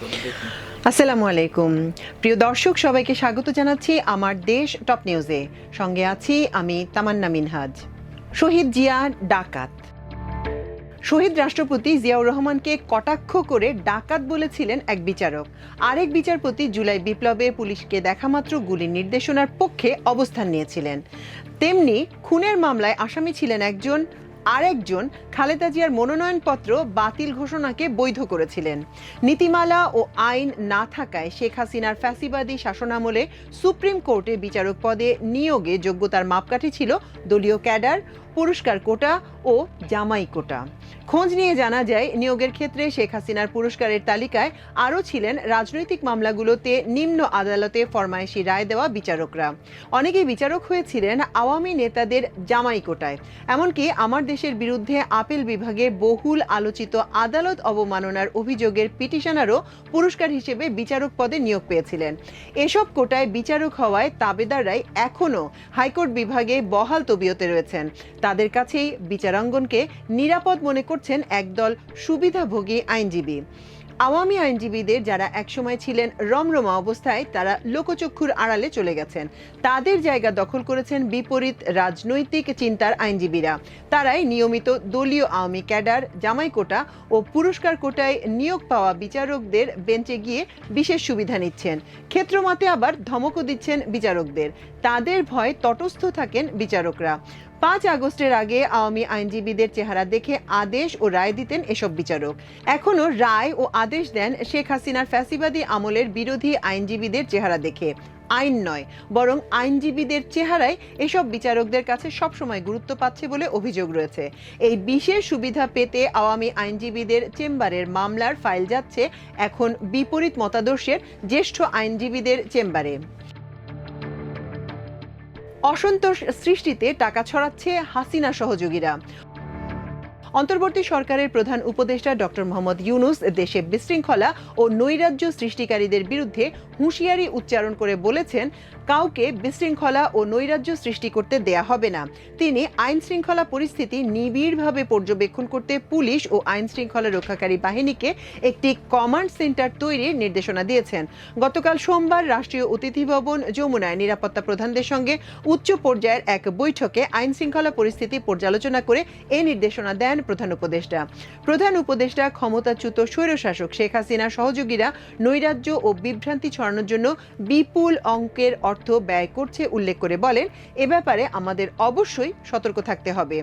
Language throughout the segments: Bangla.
আসসালামু আলাইকুম। প্রিয় দর্শক, সবাইকে স্বাগত জানাচ্ছি আমার দেশ টপ নিউজে। সঙ্গে আছি আমি তামান্না মিনহাজ। শহীদ জিয়া ডাকাত। শহীদ রাষ্ট্রপতি জিয়াউর রহমানকে কটাক্ষ করে ডাকাত বলেছিলেন এক বিচারক। আরেক বিচারপতি জুলাই বিপ্লবে পুলিশকে দেখামাত্র গুলির নির্দেশনার পক্ষে অবস্থান নিয়েছিলেন। তেমনি খুনের মামলায় আসামি ছিলেন একজন আরেকজন খালেদা জিয়ার মনোনয়নপত্র বাতিল ঘোষণাকে বৈধ করেছিলেন। নীতিমালা ও আইন না থাকায় শেখ হাসিনার ফ্যাসিবাদী শাসনামলে সুপ্রিম কোর্টে বিচারক পদে নিয়োগে যোগ্যতার মাপকাঠি ছিল দলীয় ক্যাডার পুরস্কার কোটা ও জামাই কোটা। খোঁজ নিয়ে জানা যায়, নিয়োগের ক্ষেত্রে শেখ হাসিনার পুরস্কারের তালিকায় আরও ছিলেন রাজনৈতিক মামলাগুলোতে নিম্ন আদালতে ফরমায়েশি রায় দেওয়া বিচারকরা। অনেকেই বিচারক হয়েছিলেন আওয়ামী নেতাদের জামাই কোটায়। এমনকি আমার দেশের বিরুদ্ধে আপিল বিভাগে বহুল আলোচিত আদালত অবমাননার অভিযোগের পিটিশনারও পুরস্কার হিসেবে বিচারক পদে নিয়োগ পেয়েছিলেন। এসব কোটায় বিচারক হওয়ায় তাবেদাররাই এখনও হাইকোর্ট বিভাগে বহাল তবিয়তে রয়েছেন। তাদের কাছেই বিচারাঙ্গনকে নিরাপদ মনে করছেন একদল সুবিধাভোগী আইনজীবী। আওয়ামী আইনজীবীদের যারা একসময় ছিলেন রমরমা অবস্থায়, তারা লোকচক্ষুর আড়ালে চলে গেছেন। তাদের জায়গা দখল করেছেন বিপরীত রাজনৈতিক চিন্তার আইনজীবীরা। তারাই নিয়মিত দলীয় আওয়ামী ক্যাডার, জামাই কোটা ও পুরস্কার কোটায় নিয়োগ পাওয়া বিচারকদের বেঞ্চে গিয়ে বিশেষ সুবিধা নিচ্ছেন। ক্ষেত্রমতে আবার ধমকও দিচ্ছেন বিচারকদের। তাদের ভয় তটস্থ থাকেন বিচারকরা। পাঁচ আগস্টের আগে আওয়ামী আইনজীবীদের চেহারা দেখে আদেশ ও রায় দিতেন এসব বিচারক। এখনও রায় ও আদেশ দেন শেখ হাসিনার ফ্যাসিবাদী আমলের বিরোধী আইনজীবীদের চেহারা দেখে। আইন নয়, বরং আইনজীবীদের চেহারায় এসব বিচারকদের কাছে সবসময় গুরুত্ব পাচ্ছে বলে অভিযোগ রয়েছে। এই বিশেষ সুবিধা পেতে আওয়ামী আইনজীবীদের চেম্বারের মামলার ফাইল যাচ্ছে এখন বিপরীত মতাদর্শের জ্যেষ্ঠ আইনজীবীদের চেম্বারে। অসন্তোষ সৃষ্টিতে টাকা ছড়াচ্ছে হাসিনা সহযোগীরা। অন্তর্বর্তী সরকারের প্রধান উপদেষ্টা ডক্টর মোহাম্মদ ইউনুস দেশে বিশৃঙ্খলা ও নৈরাজ্য সৃষ্টিকারীদের বিরুদ্ধে হুঁশিয়ারি উচ্চারণ করে বলেছেন, কাউকে বিশৃঙ্খলা ও নৈরাজ্য সৃষ্টি করতে দেয়া হবে না। তিনি আইন শৃঙ্খলা পরিস্থিতি নিবিড়ভাবে পর্যবেক্ষণ করতে পুলিশ ও আইন শৃঙ্খলা রক্ষাকারী বাহিনীকে একটি কমান্ড সেন্টার তৈরির নির্দেশনা দিয়েছেন। গতকাল সোমবার রাষ্ট্রীয় অতিথি ভবন যমুনায় নিরাপত্তা প্রধানদের সঙ্গে উচ্চ পর্যায়ের এক বৈঠকে আইন শৃঙ্খলা পরিস্থিতি পর্যালোচনা করে এ নির্দেশনা দেন প্রধান উপদেষ্টা। প্রধান উপদেষ্টা ক্ষমতাচ্যুত স্বৈরশাসক শেখ হাসিনার সহযোগীরা নৈরাজ্য ও বিভ্রান্তি ছড়ানোর জন্য বিপুল অঙ্কের অর্থ ব্যয় করছে উল্লেখ করে বলেন, এ ব্যাপারে আমাদের অবশ্যই সতর্ক থাকতে হবে।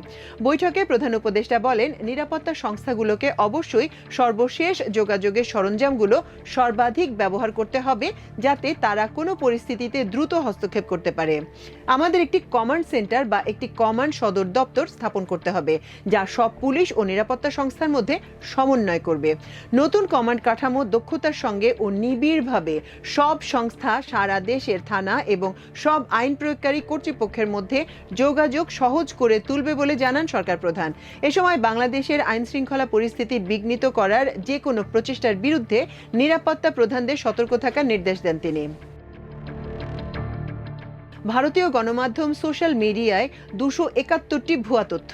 বৈঠকে প্রধান উপদেষ্টা বলেন, নিরাপত্তা সংস্থাগুলোকে অবশ্যই সর্বশেষ যোগাযোগের সরঞ্জামগুলো সর্বাধিক ব্যবহার করতে হবে যাতে তারা কোনো পরিস্থিতিতে দ্রুত হস্তক্ষেপ করতে পারে। আমাদের একটি কমান্ড সেন্টার বা একটি কমান্ড সদর দপ্তর স্থাপন করতে হবে, যা সব পুলিশ ও নিরাপত্তা সংস্থার মধ্যে সমন্বয় করবে। নতুন কমান্ড কাঠামো দক্ষতার সঙ্গে ও নিবিড়ভাবে সব সংস্থা, সারা দেশের থানা এবং সব আইন প্রয়োগকারী কর্তৃপক্ষের মধ্যে যোগাযোগ সহজ করে তুলবে বলে জানান সরকার প্রধান। এ সময় বাংলাদেশের আইন শৃঙ্খলা পরিস্থিতি বিঘ্নিত করার যে কোনো প্রচেষ্টার বিরুদ্ধে নিরাপত্তা প্রধানদের সতর্ক থাকার নির্দেশ দেন তিনি। ভারতীয় গণমাধ্যম সোশ্যাল মিডিয়ায় দুশো একাত্তরটি ভুয়া তথ্য।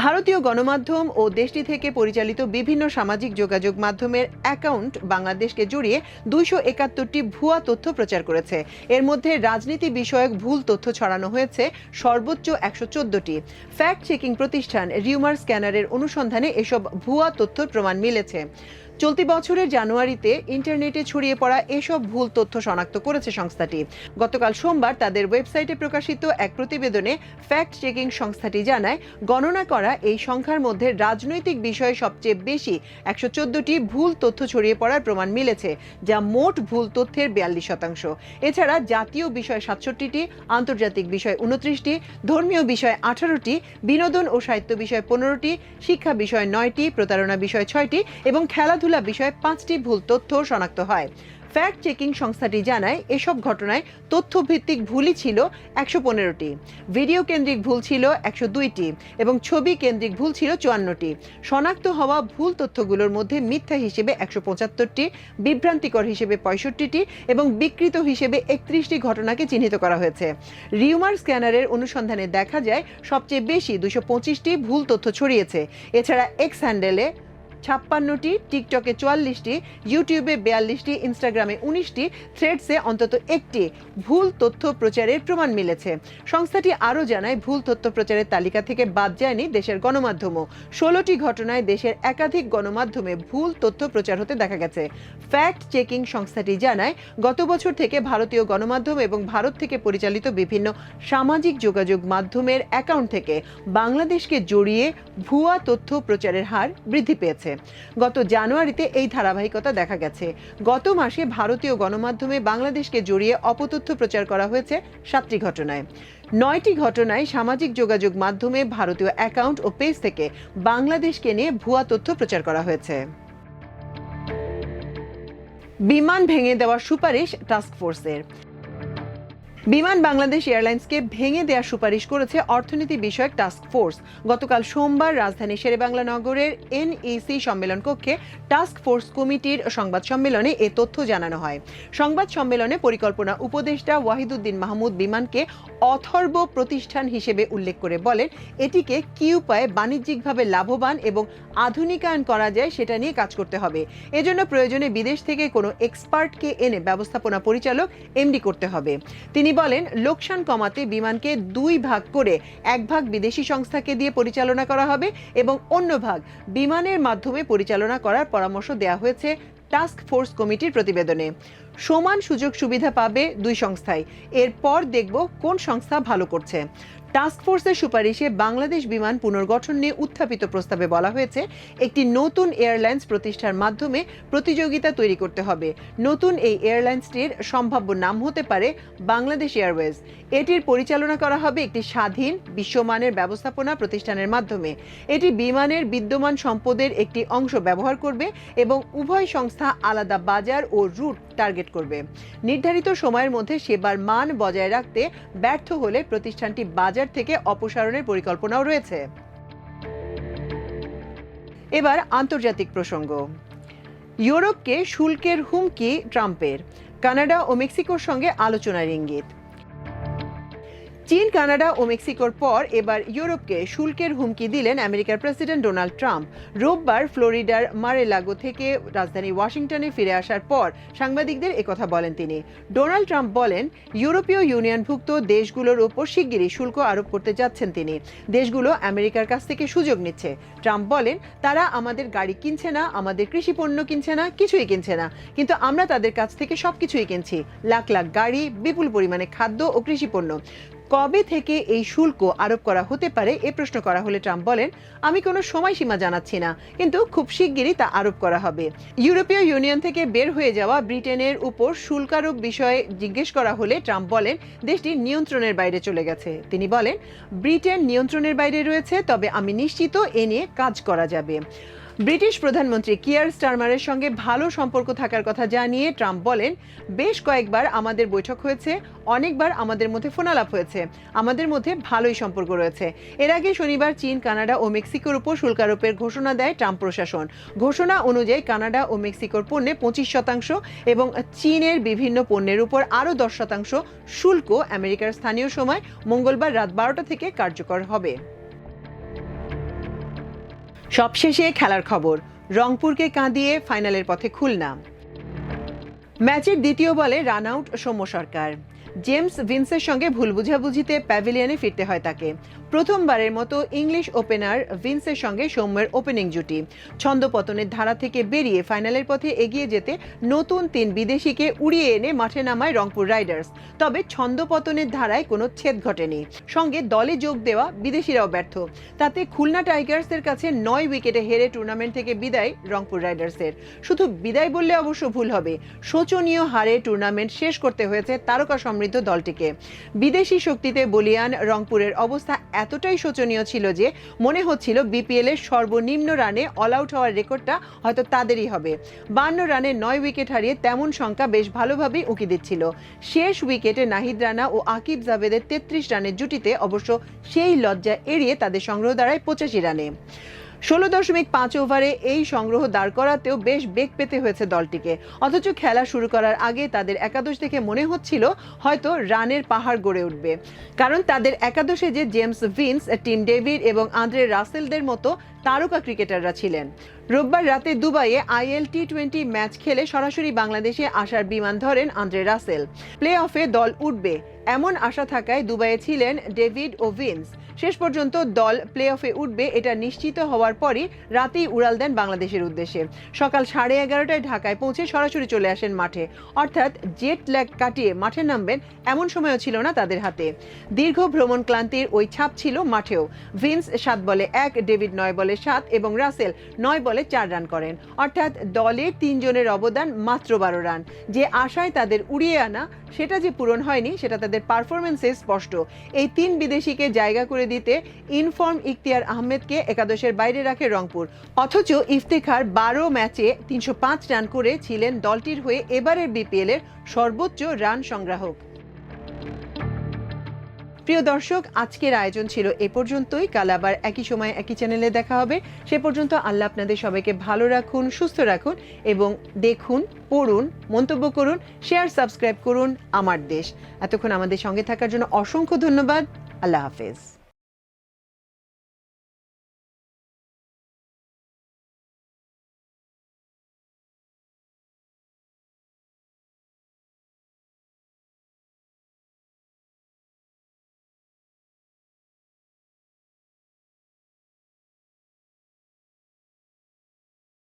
ভারতীয় গণমাধ্যম ও দেশটি থেকে পরিচালিত বিভিন্ন সামাজিক যোগাযোগ মাধ্যমের অ্যাকাউন্ট বাংলাদেশকে জড়িয়ে দুইশো একাত্তরটি ভুয়া তথ্য প্রচার করেছে। এর মধ্যে রাজনীতি বিষয়ক ভুল তথ্য ছড়ানো হয়েছে সর্বোচ্চ একশো চোদ্দটি। ফ্যাক্ট চেকিং প্রতিষ্ঠান রিউমার স্ক্যানারের অনুসন্ধানে এসব ভুয়া তথ্যর প্রমাণ মিলেছে। চলতি বছরের জানুয়ারিতে ইন্টারনেটে ছড়িয়ে পড়া এসব ভুল তথ্য শনাক্ত করেছে সংস্থাটি। গতকাল সোমবার তাদের ওয়েবসাইটে প্রকাশিত এক প্রতিবেদনে ফ্যাক্ট চেকিং সংস্থাটি জানায়, গণনা করা এই সংখ্যার মধ্যে রাজনৈতিক বিষয়ে সবচেয়ে বেশি একশো ভুল তথ্য ছড়িয়ে পড়ার প্রমাণ মিলেছে, যা মোট ভুল তথ্যের বিয়াল্লিশ শতাংশ। এছাড়া জাতীয় বিষয় সাতষট্টিটি, আন্তর্জাতিক বিষয় উনত্রিশটি ধর্মীয় বিষয় আঠারোটি, বিনোদন ও সাহিত্য বিষয় পনেরোটি, শিক্ষা বিষয় নয়টি, প্রতারণা বিষয় ছয়টি এবং খেলাধুলা বিষয়ে পাঁচটি ভুল তথ্য শনাক্ত হয়। ফ্যাক্ট চেকিং সংস্থাটি জানায়, এসব ঘটনায় তথ্যভিত্তিক ভুলই ছিল একশো পনেরোটি। ভিডিও কেন্দ্রিক ভুল ছিল একশো দুইটি এবং ছবি কেন্দ্রিক ভুল ছিল চুয়ান্নটি। শনাক্ত হওয়া ভুল তথ্যগুলোর মধ্যে মিথ্যা হিসেবে একশো পঁচাত্তরটি, বিভ্রান্তিকর হিসেবে পঁয়ষট্টিটি এবং বিকৃত হিসেবে একত্রিশটি ঘটনাকে চিহ্নিত করা হয়েছে। রিউমার স্ক্যানারের অনুসন্ধানে দেখা যায়, সবচেয়ে বেশি দুশো পঁচিশটি ভুল তথ্য ছড়িয়েছে। এছাড়া এক্স হ্যান্ডেলে ছাপ্পান্নটি টিকটকে চুয়াল্লিশটি ইউটিউবে বিয়াল্লিশটি ইনস্টাগ্রামে উনিশটি থ্রেডসে অন্তত একটি ভুল তথ্য প্রচারের প্রমাণ মিলেছে। সংস্থাটি আরও জানায়, ভুল তথ্য প্রচারের তালিকা থেকে বাদ যায়নি দেশের গণমাধ্যমও। ষোলোটি ঘটনায় দেশের একাধিক গণমাধ্যমে ভুল তথ্য প্রচার হতে দেখা গেছে। ফ্যাক্ট চেকিং সংস্থাটি জানায়, গত বছর থেকে ভারতীয় গণমাধ্যম এবং ভারত থেকে পরিচালিত বিভিন্ন সামাজিক যোগাযোগ মাধ্যমের অ্যাকাউন্ট থেকে বাংলাদেশকে জড়িয়ে ভুয়া তথ্য প্রচারের হার বৃদ্ধি পেয়েছে। গত জানুয়ারিতে এই ধারাবাহিকতা দেখা গেছে। গত মাসে ভারতীয় গণমাধ্যমে বাংলাদেশকে জড়িয়ে অপতথ্য প্রচার করা হয়েছে সাতটি ঘটনায়। নয়টি ঘটনায় সামাজিক যোগাযোগ মাধ্যমে ভারতীয় অ্যাকাউন্ট ও পেজ থেকে বাংলাদেশকে নিয়ে ভুয়া তথ্য প্রচার করা হয়েছে। বিমান ভেঙে দেওয়ার সুপারিশ টাস্ক ফোর্সের। বিমান বাংলাদেশ এয়ারলাইন্সকে ভেঙে দেওয়ার সুপারিশ করেছে অর্থনীতি বিষয়ক টাস্ক ফোর্স। গতকাল সোমবার রাজধানী শেরেবাংলা নগরের এনইসি সম্মেলন কক্ষে টাস্ক ফোর্স কমিটির সংবাদ সম্মেলনে এ তথ্য জানানো হয়। সংবাদ সম্মেলনে পরিকল্পনা উপদেষ্টা ওয়াহিদুদ্দিন মাহমুদ বিমানকে অথর্ব প্রতিষ্ঠান হিসেবে উল্লেখ করে বলেন, এটিকে কি উপায়ে বাণিজ্যিকভাবে লাভবান এবং আধুনিকায়ন করা যায় সেটা নিয়ে কাজ করতে হবে। এজন্য প্রয়োজনে বিদেশ থেকে কোনো এক্সপার্টকে এনে ব্যবস্থাপনা পরিচালক এমডি করতে হবে। তিনি বলেন, লোকসান কমাতে বিমানকে দুই ভাগ করে এক ভাগ বিদেশি সংস্থাকে দিয়ে পরিচালনা করা হবে এবং অন্য ভাগ বিমানের মাধ্যমে পরিচালনা করার পরামর্শ দেওয়া হয়েছে টাস্ক ফোর্স কমিটির প্রতিবেদনে। সমান সুযোগ সুবিধা পাবে দুই সংস্থায় এরপর দেখব কোন সংস্থা ভালো করছে। টাস্ক ফোর্সের সুপারিশে বাংলাদেশ বিমান পুনর্গঠন নিয়ে উত্থাপিত প্রস্তাবে বলা হয়েছে, একটি নতুন এয়ারলাইন্স প্রতিষ্ঠার মাধ্যমে প্রতিযোগিতা তৈরি করতে হবে। নতুন এই এয়ারলাইন্সটির সম্ভাব্য নাম হতে পারে বাংলাদেশ এয়ারওয়েজ। এটির পরিচালনা করা হবে একটি স্বাধীন বিশ্বমানের ব্যবস্থাপনা প্রতিষ্ঠানের মাধ্যমে। এটি বিমানের বিদ্যমান সম্পদের একটি অংশ ব্যবহার করবে এবং উভয় সংস্থা আলাদা বাজার ও রুট টার্গেট করবে। নির্ধারিত সময়ের মধ্যে সেবার মান বজায় রাখতে ব্যর্থ হলে প্রতিষ্ঠানটি বাজার থেকে অপসারণের পরিকল্পনাও রয়েছে। এবার আন্তর্জাতিক প্রসঙ্গ। ইউরোপকে শুল্কের হুমকি ট্রাম্পের। কানাডা ও মেক্সিকোর সঙ্গে আলোচনার ইঙ্গিত। চীন, কানাডা ও মেক্সিকোর পর এবার ইউরোপকে শুল্কের হুমকি দিলেন আমেরিকার প্রেসিডেন্ট ডোনাল্ড ট্রাম্প। রোববার ফ্লোরিডার মারেলাগো থেকে রাজধানী ওয়াশিংটনে ফিরে আসার পর সাংবাদিকদের একথা বলেন তিনি। ডোনাল্ড ট্রাম্প বলেন, ইউরোপীয় ইউনিয়নভুক্ত দেশগুলোর ওপর শিগগিরই শুল্ক আরোপ করতে যাচ্ছেন তিনি। দেশগুলো আমেরিকার কাছ থেকে সুযোগ নিচ্ছে। ট্রাম্প বলেন, তারা আমাদের গাড়ি কিনছে না, আমাদের কৃষি পণ্য কিনছে না, কিছুই কিনছে না। কিন্তু আমরা তাদের কাছ থেকে সবকিছুই কিনছি। লাখ লাখ গাড়ি, বিপুল পরিমাণে খাদ্য ও কৃষি পণ্য। কবে থেকে এই শুল্ক আরোপ করা হতে পারে এ প্রশ্ন করা হলে ট্রাম্প বলেন, আমি কোনো সময়সীমা জানাচ্ছি না, কিন্তু খুব শিগগিরই তা আরোপ করা হবে। ইউরোপীয় ইউনিয়ন থেকে বের হয়ে যাওয়া ব্রিটেনের উপর শুল্ক আরোপ বিষয়ে জিজ্ঞেস করা হলে ট্রাম্প বলেন, দেশটি নিয়ন্ত্রণের বাইরে চলে গেছে। তিনি বলেন, ব্রিটেন নিয়ন্ত্রণের বাইরে রয়েছে, তবে আমি নিশ্চিত এ নিয়ে কাজ করা যাবে। ব্রিটিশ প্রধানমন্ত্রী কিয়ার স্টারমারের সঙ্গে ভালো সম্পর্ক থাকার কথা জানিয়ে ট্রাম্প বলেন, বেশ কয়েকবার আমাদের বৈঠক হয়েছে, অনেকবার আমাদের মধ্যে ফোনালাপ হয়েছে। আমাদের মধ্যে ভালোই সম্পর্ক রয়েছে। এর আগে শনিবার চীন, কানাডা ও মেক্সিকোর উপর শুল্কারোপের ঘোষণা দেয় ট্রাম্প প্রশাসন। ঘোষণা অনুযায়ী কানাডা ও মেক্সিকোর পণ্যে পঁচিশ শতাংশ এবং চীনের বিভিন্ন পণ্যের উপর আরও দশ শতাংশ শুল্ক। আমেরিকার স্থানীয় সময় মঙ্গলবার রাত বারোটা থেকে কার্যকর হবে। সবশেষে খেলার খবর। রংপুরকে কাঁদিয়ে ফাইনালের পথে খুলনা। ম্যাচের দ্বিতীয় বলে run out Soumya Sarkar. James ভিন্সের সঙ্গে ভুল বুঝাবুঝিতে প্যাভিলিয়নে ফিরতে হয় তাকে। প্রথমবারের মতো ইংলিশ ওপেনার ভিন্সের সঙ্গে সৌম্যের ওপেনিং জুটি। ছন্দপতনের ধারা থেকে বেরিয়ে ফাইনালের পথে এগিয়ে যেতে নতুন তিন বিদেশিকে উড়িয়ে এনে মাঠে নামায় রংপুর রাইডার্স। তবে ছন্দপতনের ধারায় কোনো ছেদ ঘটেনি। সঙ্গে দলে যোগ দেওয়া বিদেশিরাও ব্যর্থ। তাতে খুলনা টাইগার্সের কাছে নয় উইকেটে হেরে টুর্নামেন্ট থেকে বিদায় রংপুর রাইডার্সের। শুধু বিদায় বললে অবশ্য ভুল হবে। শোচনীয় হারে টুর্নামেন্ট শেষ করতে হয়েছে তারকা সমৃদ্ধ দলটিকে। বিদেশি শক্তিতে বলিয়ান রংপুরের অবস্থা এতটাই শোচনীয় ছিল যে মনে হচ্ছিল বিপিএল এর সর্বনিম্ন রানে অল আউট হওয়ার রেকর্ডটা হয়তো তাদেরই হবে। বান্ন রানে নয় উইকেট হারিয়ে তেমন সংখ্যা বেশ ভালোভাবেই উঁকি দিচ্ছিল। শেষ উইকেটে নাহিদ রানা ও আকিব জাভেদের তেত্রিশ রানের জুটিতে অবশ্য সেই লজ্জা এড়িয়ে তাদের সংগ্রহ দাঁড়ায় পঁচাশি রানে। ষোলো দশমিক পাঁচ ওভারে এই সংগ্রহ দাঁড় করাতেও বেশ বেগ পেতে হয়েছে দলটিকে। অথচ খেলা শুরু করার আগে তাদের একাদশ দেখে মনে হচ্ছিল হয়তো রানের পাহাড় গড়ে উঠবে। কারণ তাদের একাদশে যে জেমস ভিন্স, টিম ডেভিড এবং আন্দ্রে রাসেলদের মতো তারকা ক্রিকেটাররা ছিলেন। রোববার রাতে দুবাইয়ে আইএল টি টোয়েন্টি ম্যাচ খেলে সরাসরি বাংলাদেশে আসার বিমান ধরেন আন্দ্রে রাসেল। প্লে অফে দল উঠবে। এমন আশা থাকায় দুবাইয়ে ছিলেন ডেভিড ও ভিন্স। শেষ পর্যন্ত দল প্লে অফে উঠবে, এটা নিশ্চিত হওয়ার পরই রাতেই উড়াল দেন বাংলাদেশের উদ্দেশ্যে। সকাল সাড়ে এগারোটায় ঢাকায় পৌঁছে সরাসরি চলে আসেন মাঠে। অর্থাৎ জেট ল্যাগ কাটিয়ে মাঠে নামবেন এমন সময়ও ছিল না তাদের হাতে। দীর্ঘ ভ্রমণ ক্লান্তির ওই ছাপ ছিল মাঠেও। ভিন্স সাত বলে এক, ডেভিড নয় বলে সাত এবং রাসেল নয় বলে চার রান করেন। অর্থাৎ দলের তিনজনের অবদান মাত্র বারো রান। যে আশায় তাদের উড়িয়ে আনা, সেটা যে পূরণ হয়নি, সেটা তাদের পারফরমেন্সে স্পষ্ট। এই তিন বিদেশিকে জায়গা করে দিতে ইনফর্ম ইখতিয়ার আহমেদকে একাদশের বাইরে রাখে রংপুর। অথচ ইফতেখার বারো ম্যাচে তিনশো পাঁচ রান করে ছিলেন দলটির হয়ে এবারের বিপিএল এর সর্বোচ্চ রান সংগ্রাহক। প্রিয় দর্শক, আজকের আয়োজন ছিল এ পর্যন্তই। কাল আবার একই সময় একই চ্যানেলে দেখা হবে। সে পর্যন্ত আল্লাহ আপনাদের সবাইকে ভালো রাখুন, সুস্থ রাখুন এবং দেখুন, পড়ুন, মন্তব্য করুন শেয়ার সাবস্ক্রাইব করুন আমার দেশ। এতক্ষণ আমাদের সঙ্গে থাকার জন্য অসংখ্য ধন্যবাদ। আল্লাহ হাফেজ।